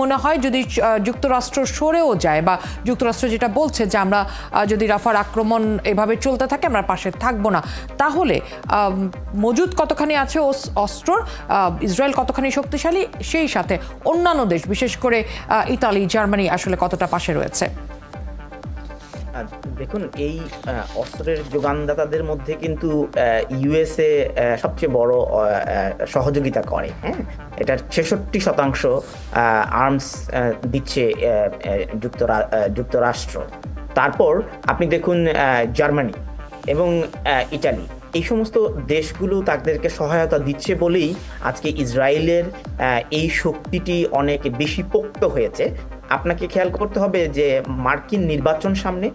মনে হয় যদি যুক্তরাষ্ট্র সরেও যায় বা যুক্তরাষ্ট্র যেটা বলছে যে আমরা যদি রাফার আক্রমণ এভাবে চলতে থাকে আমরা পাশে থাকব না। তাহলে মজুদ কতখানি আছে ও অস্ত্রর আহ, ইসরায়েল কতখানি শক্তিশালী সেই সাথে অন্যান্য দেশ বিশেষ করে ইতালি জার্মানি আসলে কতটা পাশে রয়েছে? দেখুন, এই অস্ত্রের যোগানদাতাদের মধ্যে কিন্তু ইউএসএ সবচেয়ে বড় সহযোগিতা করে হ্যাঁ? এটার ছেষট্টি শতাংশ আর্মস দিচ্ছে যুক্তরা যুক্তরাষ্ট্র। তারপর আপনি দেখুন জার্মানি এবং ইটালি। এই সমস্ত দেশগুলো তাদেরকে সহায়তা দিচ্ছে বলেই আজকে ইসরায়েলের এই শক্তিটি অনেক বেশি পোক্ত হয়েছে। আপনাকে খেয়াল করতে হবে যে মার্কিন নির্বাচন সামনে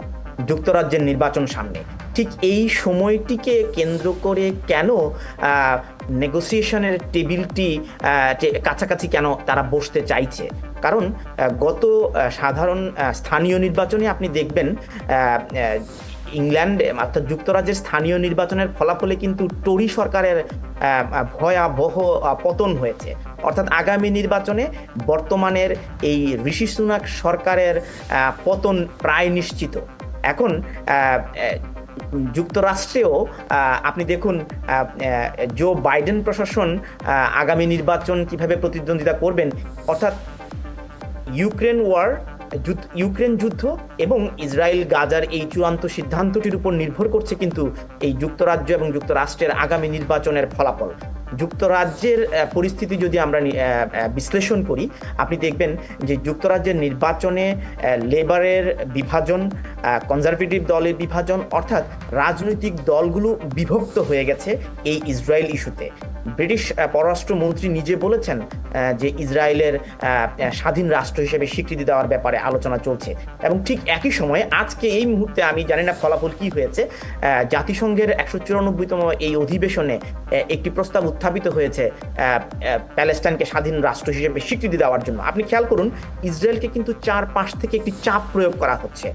যুক্তরাজ্যের নির্বাচন সামনে। ঠিক এই সময়টিকে কেন্দ্র করে কেন নেগোসিয়েশনের টেবিলটি কাছাকাছি কেন তারা বসতে চাইছে? কারণ গত সাধারণ স্থানীয় নির্বাচনে আপনি দেখবেন ইংল্যান্ডে, অর্থাৎ যুক্তরাজ্যের স্থানীয় নির্বাচনের ফলাফলে কিন্তু টরি সরকারের ভয়াবহ পতন হয়েছে। অর্থাৎ আগামী নির্বাচনে বর্তমানের এই ঋষি সুনাক সরকারের পতন প্রায় নিশ্চিত। এখন যুক্তরাষ্ট্রেও আপনি দেখুন জো বাইডেন প্রশাসন আগামী নির্বাচন কীভাবে প্রতিদ্বন্দ্বিতা করবেন। অর্থাৎ, ইউক্রেন ওয়ার ইউক্রেন যুদ্ধ এবং ইসরায়েল গাজার এই চূড়ান্ত সিদ্ধান্তটির উপর নির্ভর করছে কিন্তু এই যুক্তরাজ্য এবং যুক্তরাষ্ট্রের আগামী নির্বাচনের ফলাফল। যুক্তরাজ্যের পরিস্থিতি যদি আমরা বিশ্লেষণ করি, আপনি দেখবেন যে যুক্তরাজ্যের নির্বাচনে লেবারের বিভাজন কনজারভেটিভ দলের বিভাজন, অর্থাৎ রাজনৈতিক দলগুলো বিভক্ত হয়ে গেছে এই ইসরায়েল ইস্যুতে। ব্রিটিশ পররাষ্ট্রমন্ত্রী নিজে বলেছেন যে ইসরায়েলের স্বাধীন রাষ্ট্র হিসেবে স্বীকৃতি দেওয়ার ব্যাপারে আলোচনা চলছে। এবং ঠিক একই সময়ে আজকে এই মুহূর্তে আমি জানি না ফলাফল কি হয়েছে জাতিসংঘের একশো চুরানব্বইতম এই অধিবেশনে একটি প্রস্তাব উত্থাপিত হয়েছে প্যালেস্টাইনকে স্বাধীন রাষ্ট্র হিসেবে স্বীকৃতি দেওয়ার জন্য। আপনি খেয়াল করুন, ইসরায়েলকে কিন্তু চার পাশ থেকে একটি চাপ প্রয়োগ করা হচ্ছে।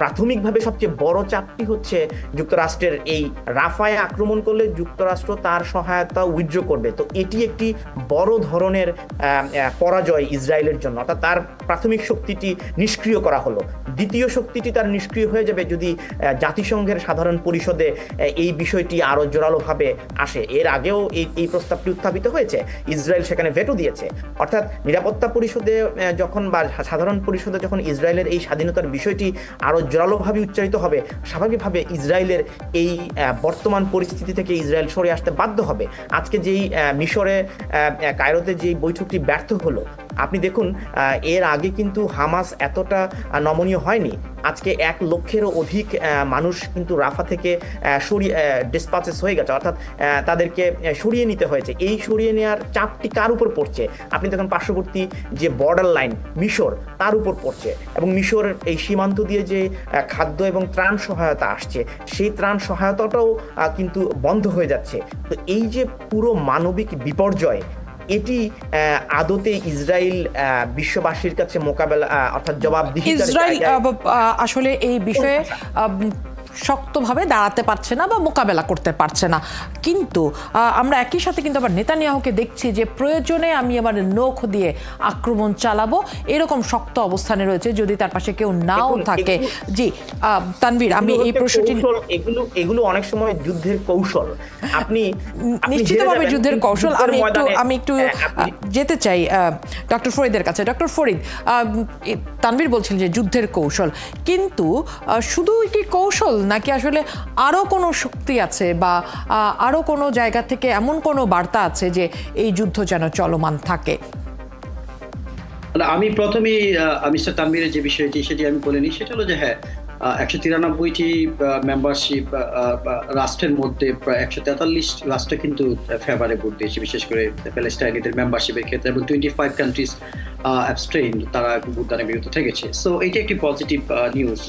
প্রাথমিকভাবে সবচেয়ে বড় চাপটি হচ্ছে যুক্তরাষ্ট্রের এই রাফায় আক্রমণ করলে যুক্তরাষ্ট্র তার সহায়তা উইথড্র করবে। তো এটি একটি বড় ধরনের পরাজয় ইসরায়েলের জন্য। অর্থাৎ তার প্রাথমিক শক্তিটি নিষ্ক্রিয় করা হলো। দ্বিতীয় শক্তিটি তার নিষ্ক্রিয় হয়ে যাবে যদি জাতিসংঘের সাধারণ পরিষদে এই বিষয়টি আরও জোরালোভাবে আসে। এর আগেও এই এই প্রস্তাবটি উত্থাপিত হয়েছে। ইসরায়েল সেখানে ভেটো দিয়েছে। অর্থাৎ নিরাপত্তা পরিষদে যখন বা সাধারণ পরিষদে যখন ইসরায়েলের এই স্বাধীনতার বিষয়টি আরও জোরালোভাবে উচ্চারিত হবে, স্বাভাবিকভাবে ইসরায়েলের এই বর্তমান পরিস্থিতি থেকে ইসরায়েল সরে আসতে বাধ্য হবে। আজকে যেই মিশরে কায়রোতে যেই বৈঠকটি ব্যর্থ হলো আপনি দেখুন এর আগে কিন্তু হামাস এতটা নমনীয় হয়নি। আজকে এক লক্ষেরও অধিক মানুষ কিন্তু রাফা থেকে সরিয়ে ডিসপাচেস হয়ে গেছে। অর্থাৎ তাদেরকে সরিয়ে নিতে হয়েছে। এই সরিয়ে নেওয়ার চাপটি কার উপর পড়ছে? আপনি দেখুন, পার্শ্ববর্তী যে বর্ডার লাইন মিশর, তার উপর পড়ছে। এবং মিশর এই সীমান্ত দিয়ে যে খাদ্য এবং ত্রাণ সহায়তা আসছে, সেই ত্রাণ সহায়তাটাও কিন্তু বন্ধ হয়ে যাচ্ছে। তো এই যে পুরো মানবিক বিপর্যয় এটি আহ, আদতে ইসরায়েল আহ, বিশ্ববাসীর কাছে মোকাবেলা অর্থাৎ জবাব ইসরায়েল আসলে এই বিষয়ে শক্তভাবে দাঁড়াতে পারছে না বা মোকাবেলা করতে পারছে না। কিন্তু আমরা একই সাথে কিন্তু আবার নেতানিয়াহুকে দেখছি যে প্রয়োজনে আমি আমার নখ দিয়ে আক্রমণ চালাবো। এরকম শক্ত অবস্থানে রয়েছে যদি তার পাশে কেউ নাও থাকে। জি তানভীর আমি এই প্রশ্নটি এগুলো এগুলো অনেক সময় যুদ্ধের কৌশল। আপনি নিশ্চিতভাবে যুদ্ধের কৌশল। আমি একটু আমি একটু হ্যাঁ, যেতে চাই ডক্টর ফরিদের কাছে। ডক্টর ফরিদ তানভীর বলছিলেন যে যুদ্ধের কৌশল। কিন্তু শুধু কি কৌশল নাকি আসলে আরও কোনো শক্তি আছে বা আরও কোনো জায়গা থেকে এমন কোনো বার্তা আছে যে এই যুদ্ধ যেন চলমান থাকে? আমি প্রথমেই মিস্টার তানভীরের যে বিষয়টি সেটি আমি বলে নিই, সেটা হলো যে হ্যাঁ একশো তিরানব্বইটি মেম্বারশিপ রাষ্ট্রের মধ্যে প্রায় একশো তেতাল্লিশ রাষ্ট্র কিন্তু ফেভারে ভোট দিয়েছে, বিশেষ করে প্যালেস্টাইনিদের মেম্বারশিপের ক্ষেত্রে এবং টোয়েন্টি ফাইভ কান্ট্রিজ অ্যাবস্ট্রেইন তারা ভোটদানে বিরত থেকেছে। সো এটা একটি পজিটিভ নিউজ